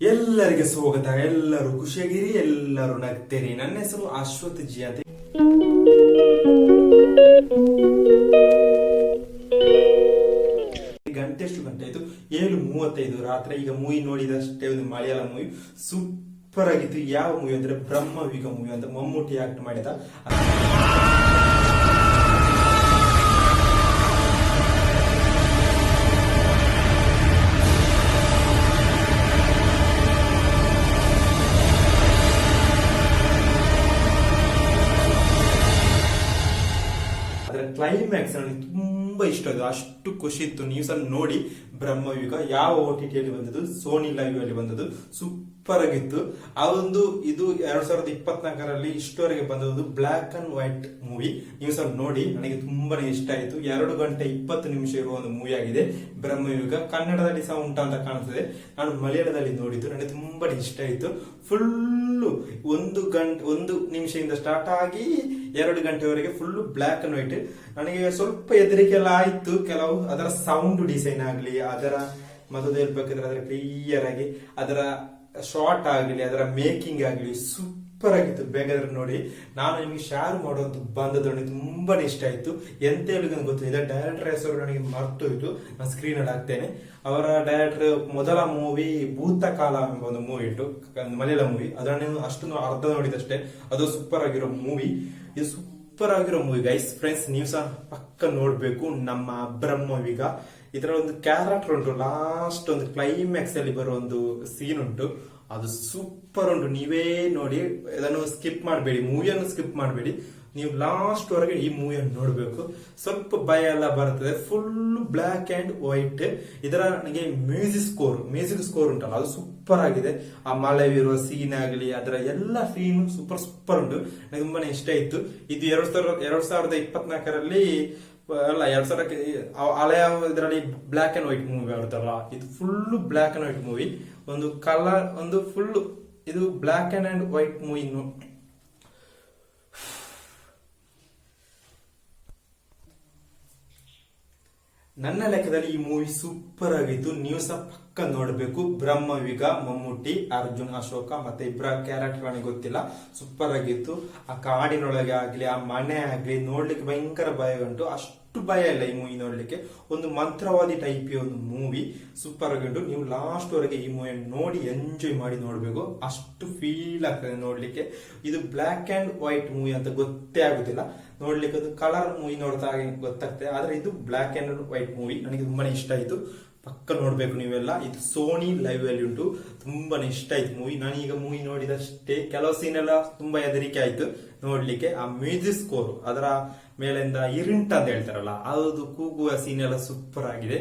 ಎಲ್ಲರಿಗೆ ಸ್ವಾಗತ, ಎಲ್ಲರೂ ಖುಷಿಯಾಗಿರಿ, ಎಲ್ಲರೂ ನಗ್ತೇರಿ. ನನ್ನ ಹೆಸರು ಅಶ್ವಥ್ ಜಿ ಅಂತ ಗಂಟೆ ಎಷ್ಟು ಗಂಟೆ ಆಯ್ತು? ಏಳು ಮೂವತ್ತೈದು ರಾತ್ರಿ. ಈಗ ಮೂವಿ ನೋಡಿದಷ್ಟೇ ಒಂದು ಮಲಯಾಳ ಮೂವಿ. ಸೂಪರ್ ಆಗಿತ್ತು ಯಾವ ಮೂವಿ ಅಂದ್ರೆ ಬ್ರಹ್ಮವಿಗ ಮೂವಿ ಅಂತ ಮಮ್ಮೂಟಿ ಆಕ್ಟ್ ಮಾಡಿದ. ಕ್ಲೈಮ್ಯಾಕ್ಸ್ ನನಗೆ ತುಂಬಾ ಇಷ್ಟ ಅದು ಅಷ್ಟು ಖುಷಿ ಇತ್ತು. ನೀವು ಸಹ ನೋಡಿ ಬ್ರಹ್ಮಯುಗ ಯಾವ ಓ ಟಿ ಟಿಯಲ್ಲಿ ಬಂದದ್ದು ಸೋನಿ ಲೈವ್ ಅಲ್ಲಿ ಬಂದದ್ದು ಸೂಪರ್ ಆಗಿತ್ತು. ಆ ಒಂದು ಇದು ಎರಡ್ ಸಾವಿರದ ಇಪ್ಪತ್ನಾಲ್ಕರಲ್ಲಿ ಇಷ್ಟವರೆಗೆ ಬಂದದ್ದು ಬ್ಲಾಕ್ ಅಂಡ್ ವೈಟ್ ಮೂವಿ ನೀವು ಅಲ್ಲಿ ನೋಡಿ ನನಗೆ ತುಂಬಾನೇ ಇಷ್ಟ ಆಯಿತು. ಎರಡು ಗಂಟೆ ಇಪ್ಪತ್ತು ನಿಮಿಷ ಇರುವ ಒಂದು ಮೂವಿ ಆಗಿದೆ, ಬ್ರಹ್ಮಯುಗ. ಕನ್ನಡದಲ್ಲಿ ಸಹ ಉಂಟಾ ಅಂತ ಕಾಣಿಸ್ತದೆ. ನಾನು ಮಲಯಾಳದಲ್ಲಿ ನೋಡಿದ್ದು, ನನಗೆ ತುಂಬಾನೇ ಇಷ್ಟ ಆಯಿತು. ಫುಲ್ಲು ಒಂದು ಗಂಟೆ, ಒಂದು ನಿಮಿಷದಿಂದ ಸ್ಟಾರ್ಟ್ ಆಗಿ ಎರಡು ಗಂಟೆವರೆಗೆ ಫುಲ್ ಬ್ಲಾಕ್ ಅಂಡ್ ವೈಟ್ ನನಗೆ ಸ್ವಲ್ಪ ಹೆದರಿಕೆ ಎಲ್ಲ ಆಯ್ತು. ಕೆಲವು ಅದರ ಸೌಂಡ್ ಡಿಸೈನ್ ಆಗಲಿ, ಅದರ ಮತ್ತೊಂದು ಹೇಳ್ಬೇಕಂದ್ರೆ ಅದರ ಕ್ಲಿಯರ್ ಆಗಿ, ಅದರ ಶಾರ್ಟ್ ಆಗಲಿ, ಅದರ ಮೇಕಿಂಗ್ ಆಗಲಿ ಸೂಪರ್ ಆಗಿತ್ತು. ಬೇಕಾದ್ರೆ ನೋಡಿ, ನಾನು ನಿಮಗೆ ಶೇರ್ ಮಾಡುವಂತ ಬಂದದ್ದು ನನಗೆ ತುಂಬಾ ಇಷ್ಟ ಆಯ್ತು. ಎಂತ ಹೇಳುದು ಗೊತ್ತಿಲ್ಲ. ಡೈರೆಕ್ಟರ್ ಹೆಸರು ನನಗೆ ಮರ್ತೋಯ್ತು. ನಾನು ಸ್ಕ್ರೀನ್ ಅಲ್ಲಿ ಹಾಕ್ತೇನೆ. ಅವರ ಡೈರೆಕ್ಟರ್ ಮೊದಲ ಮೂವಿ ಭೂತಕಾಲ ಎಂಬ ಒಂದು ಮೂವಿ ಇಟ್ಟು ಮಲಯಾಳ ಮೂವಿ ಅದನ್ನು ಅಷ್ಟೊಂದು ಅರ್ಧ ನೋಡಿದಷ್ಟೇ. ಅದು ಸೂಪರ್ ಆಗಿರೋ ಮೂವಿ ಇದು ಸೂಪರ್ ಆಗಿರೋ ಮೂವಿ ಗೈಸ್ ಫ್ರೆಂಡ್ಸ್ ನೀವು ಸಹ ಪಕ್ಕ ನೋಡ್ಬೇಕು. ನಮ್ಮ ಬ್ರಹ್ಮವಿಗ ಇದರ ಒಂದು ಕ್ಯಾರೆಕ್ಟರ್ ಉಂಟು ಲಾಸ್ಟ್ ಒಂದು ಕ್ಲೈಮ್ಯಾಕ್ಸ್ ಅಲ್ಲಿ ಬರೋ ಒಂದು ಸೀನ್ ಉಂಟು. ಅದು ಸೂಪರ್ ಉಂಟು. ನೀವೇ ನೋಡಿ ಇದನ್ನು ಸ್ಕಿಪ್ ಮಾಡಬೇಡಿ ಮೂವಿಯನ್ನು ಸ್ಕಿಪ್ ಮಾಡಬೇಡಿ. ನೀವು ಲಾಸ್ಟ್ ವರೆಗೆ ಈ ಮೂವಿಯನ್ನು ನೋಡಬೇಕು. ಸ್ವಲ್ಪ ಭಯ ಎಲ್ಲ ಬರ್ತದೆ ಫುಲ್ ಬ್ಲ್ಯಾಕ್ ಅಂಡ್ ವೈಟ್ ಇದರ ನನಗೆ ಮ್ಯೂಸಿಕ್ ಸ್ಕೋರ್ ಮ್ಯೂಸಿಕ್ ಸ್ಕೋರ್ ಉಂಟಲ್ಲ, ಅದು ಸೂಪರ್ ಆಗಿದೆ. ಆ ಮಳೆವಿರುವ ಸೀನ್ ಆಗಲಿ, ಅದರ ಎಲ್ಲ ಸೀನ್ ಸೂಪರ್ ಸೂಪರ್ ಉಂಟು. ನನಗೆ ತುಂಬಾ ಇಷ್ಟ ಇತ್ತು. ಇದು ಎರಡ್ ಸಾವಿರದ ಎರಡ್ ಸಾವಿರದ ಇಪ್ಪತ್ನಾಲ್ಕರಲ್ಲಿ ಅಲ್ಲ, ಎರಡ್ ಸಾವಿರಕ್ಕೆ ಹಳೆಯ ಇದರಲ್ಲಿ ಬ್ಲ್ಯಾಕ್ ಅಂಡ್ ವೈಟ್ ಮೂವಿ ಆಡ್ತಾರಲ್ಲ ಇದು full black and white movie ಒಂದು ಕಲರ್ ಒಂದು ಫುಲ್ ಇದು ಬ್ಲ್ಯಾಕ್ ಅಂಡ್ ವೈಟ್ ಮೂವಿ ನನ್ನ ಲೆಕ್ಕದಲ್ಲಿ ಈ ಮೂವಿ ಸೂಪರ್ ಆಗಿತ್ತು. ನೀವು ಸಹ ಪಕ್ಕ ನೋಡಬೇಕು. ಬ್ರಹ್ಮವಿಗ ಮಮ್ಮೂಟಿ, ಅರ್ಜುನ್, ಅಶೋಕ ಮತ್ತೆ ಇಬ್ಬರ ಕ್ಯಾರೆಕ್ಟರ್ ನನಗೆ ಗೊತ್ತಿಲ್ಲ. ಸೂಪರ್ ಆಗಿತ್ತು. ಆ ಕಾಡಿನೊಳಗೆ ಆಗ್ಲಿ, ಆ ಮನೆ ಆಗ್ಲಿ ನೋಡ್ಲಿಕ್ಕೆ ಭಯಂಕರ ಭಯ ಉಂಟು. ಅಷ್ಟು ಭಯ ಇಲ್ಲ ಈ ಮೂವಿ ನೋಡ್ಲಿಕ್ಕೆ ಒಂದು ಮಂತ್ರವಾದಿ ಟೈಪ್ ಒಂದು ಮೂವಿ ಸೂಪರ್ ಆಗಿತ್ತು ನೀವು ಲಾಸ್ಟ್ ವರೆಗೆ ಈ ಮೂವಿ ನೋಡಿ ಎಂಜಾಯ್ ಮಾಡಿ ನೋಡಬೇಕು. ಅಷ್ಟು ಫೀಲ್ ಆಗ್ತದೆ ನೋಡ್ಲಿಕ್ಕೆ. ಇದು ಬ್ಲ್ಯಾಕ್ ಅಂಡ್ ವೈಟ್ ಮೂವಿ ಅಂತ ಗೊತ್ತೇ ಆಗುದಿಲ್ಲ. ನೋಡ್ಲಿಕ್ಕೆ ಅದು ಕಲರ್ ಮೂವಿ ನೋಡ್ತಾ ಗೊತ್ತಾಗ್ತದೆ. ಆದ್ರೆ ಇದು ಬ್ಲ್ಯಾಕ್ ಅಂಡ್ ವೈಟ್ ಮೂವಿ ನನಗೆ ತುಂಬಾನೇ ಇಷ್ಟ ಆಯ್ತು. ಪಕ್ಕ ನೋಡ್ಬೇಕು ನೀವೆಲ್ಲ. ಇದು ಸೋನಿ ಲೈವ್ ಅಲ್ಲಿ ಉಂಟು. ತುಂಬಾನೇ ಇಷ್ಟ ಆಯ್ತು ಮೂವಿ ನಾನೀಗ ಮೂವಿ ನೋಡಿದಷ್ಟೇ. ಕೆಲವು ಸೀನ್ ಎಲ್ಲ ತುಂಬಾ ಹೆದರಿಕೆ ಆಯ್ತು ನೋಡ್ಲಿಕ್ಕೆ. ಆ ಮ್ಯೂಸಿಕ್ ಸ್ಕೋರ್ ಅದರ ಮೇಲಿಂದ ಇರಿಂಟ್ ಅಂತ ಹೇಳ್ತಾರಲ್ಲ, ಅದು ಕೂಗುವ ಸೀನ್ ಎಲ್ಲ ಸೂಪರ್ ಆಗಿದೆ.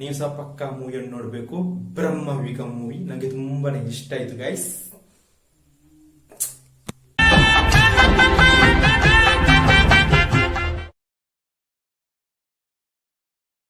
ನೀವು ಸಹ ಪಕ್ಕ ಮೂವಿಯನ್ನು ನೋಡಬೇಕು. ಬ್ರಹ್ಮವಿಗ ಮೂವಿ ನನಗೆ ತುಂಬಾನೇ ಇಷ್ಟ ಆಯ್ತು ಗೈಸ್